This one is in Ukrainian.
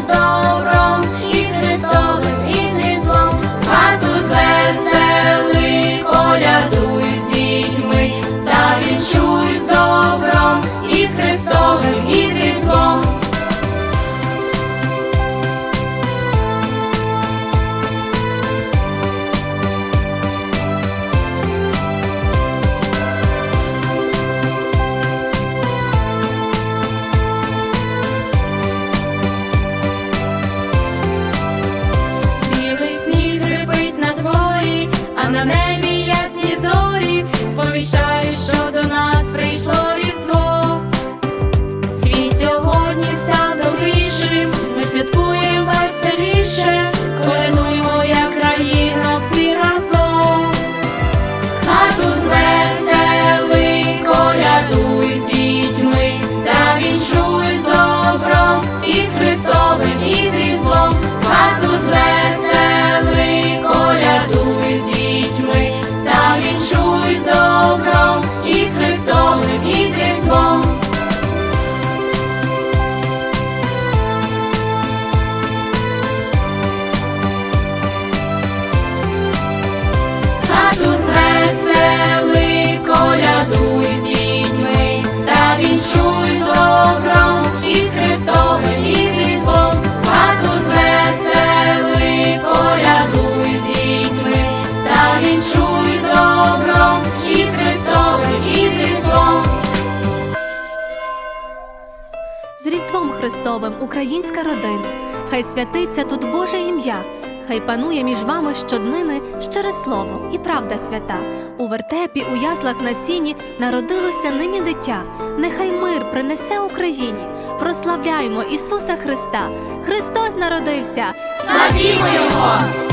sol. we. Христовим українська родина, хай святиться тут Боже ім'я, хай панує між вами щоднини щире слово і правда свята. У вертепі, у яслах на сіні народилося нині дитя. Нехай мир принесе Україні. Прославляймо Ісуса Христа. Христос народився! Славімо Його!